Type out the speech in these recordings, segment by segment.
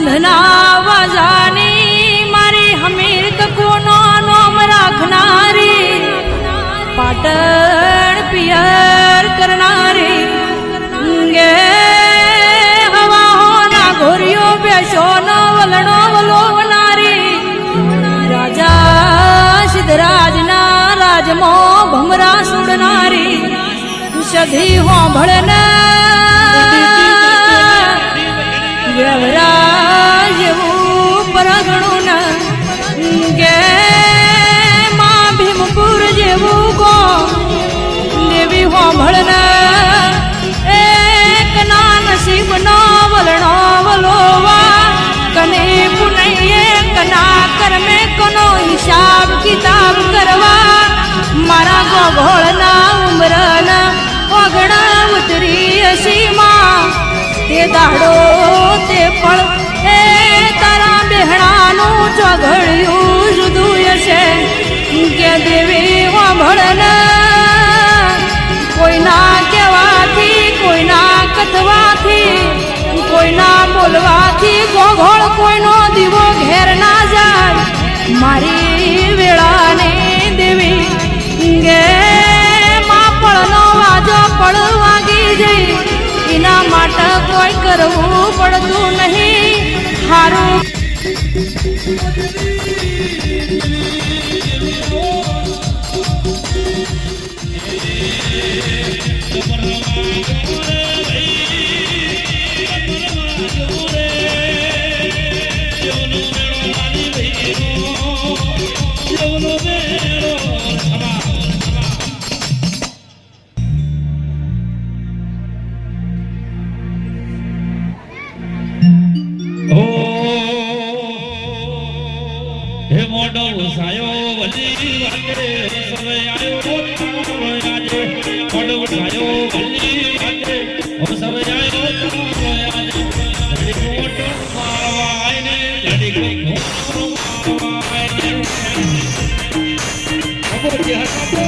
સંધના વાજાની મારી હમીર તકોનો નોમ રાખનારી પાટણ પિયર કરનારી ગે હવાઓના ઘોરીઓ બેસો નો વલણો વલોવનારી રાજા સિદ્ધરાજના રાજમો ભમરા સુડનારી સધી હોંભળને વ્યવરાજ જેવું પરગણું ગે માં ભીમપુર જેવું ગો દેવી હોંભળન એક ના નસીબ નો વલણો વલોવા. કને પુનૈયે કના કર્મે કનો હિસાબ કિતાબ કરવા. મારા ગોગોળના ઉમરન ઓગણા ઉતરી અસીમાં. તે દાડો તે પળ તારા ચોઘડિયું જુદું હશે. કે દેવી વાંભળન કોઈના કહેવાથી, કોઈના કથવાથી, કોઈના બોલવાથી ગોઘોળ કોઈનો દીવો ઘેર ના જાય. મારી વેળાને દેવી ગે માપળનો વાજો પળ વાગી જઈ. એના માટે કોઈ કરવું પડતું નહીં. હારું. હો હે મોડો ઉસાયો વલી વાગે તારો આજે મોડો ઉસાયો વલી વાગે તારો આજે લડી મોટો મારવા આઈને લડી મોટો મારવા અબો જે હટો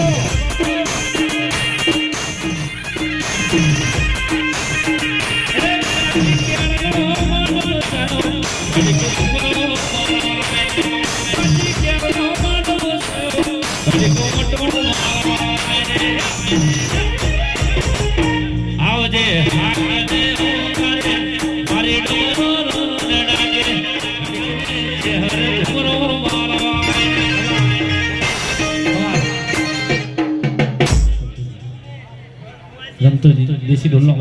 décide au nord.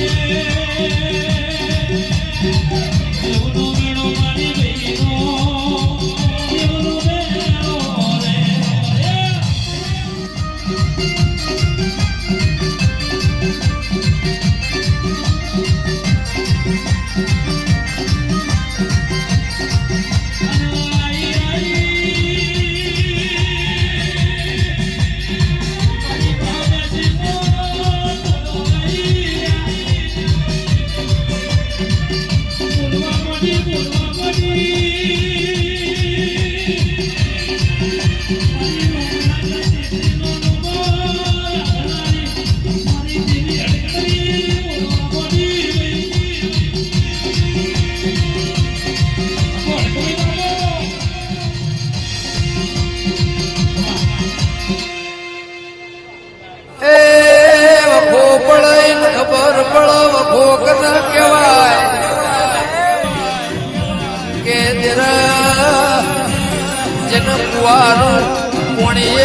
એ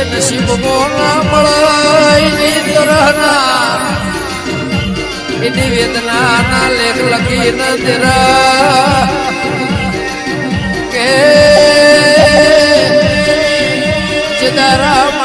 નસીબ ના મળાય તરહના એની વેદના ના લેખ લખી ન જરા કે જદારા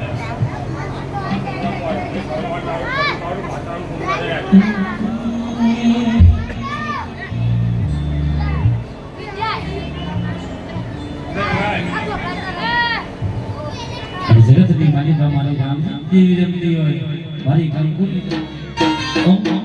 જગતની માલિકા મારું ગામ જેવી રમતી હોય મારી કંકુની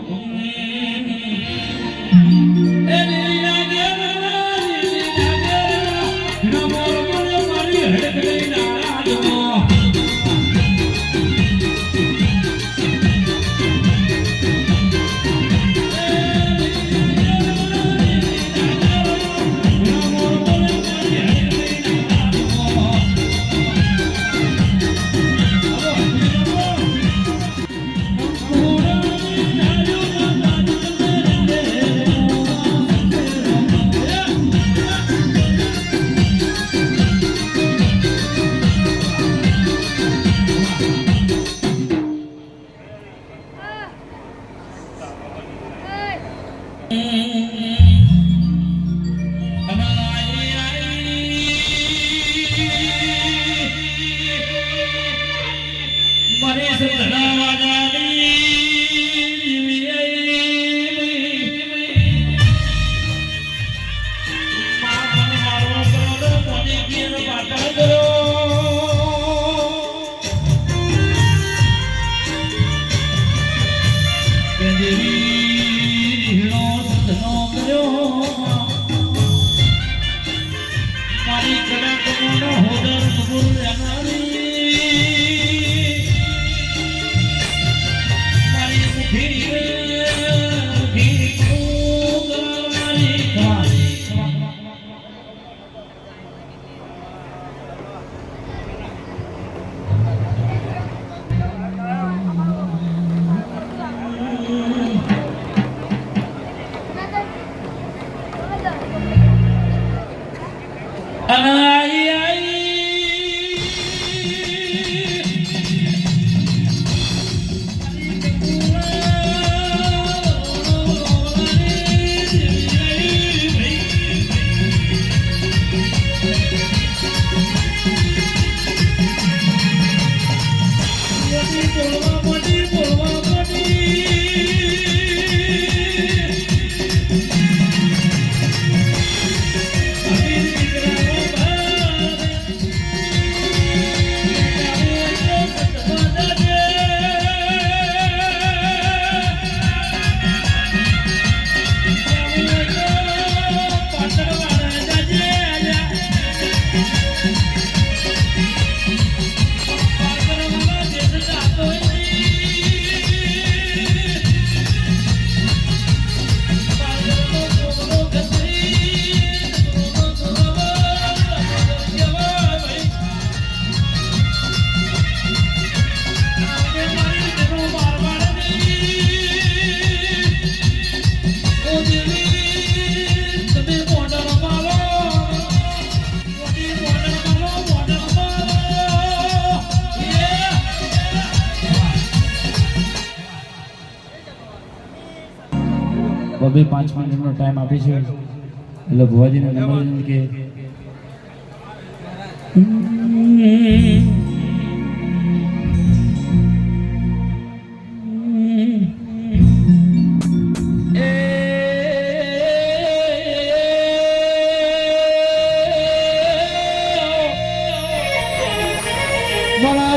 Thank you. બબે પાંચ મિનિટનો ટાઈમ આપે એટલે ભુવાજીને નમ્ર કે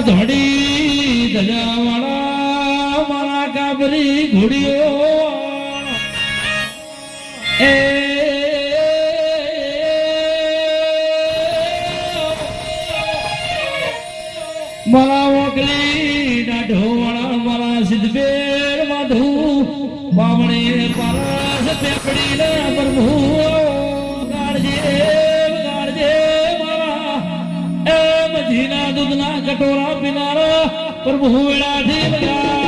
ધડી ધજાવાળા મારા કાબરી ઘોડીઓ મારા ઓગલી ના ઢોવાળા મારા સિદ્ધબેર માધુ બામણી પારસ પેપડી ને પ્રભુ ગાડજે ગાડજે મારા. એ મધીના દૂધના કટોરા પીનારા પ્રભુ વેળાથી લગા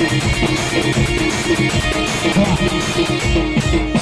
Thank you.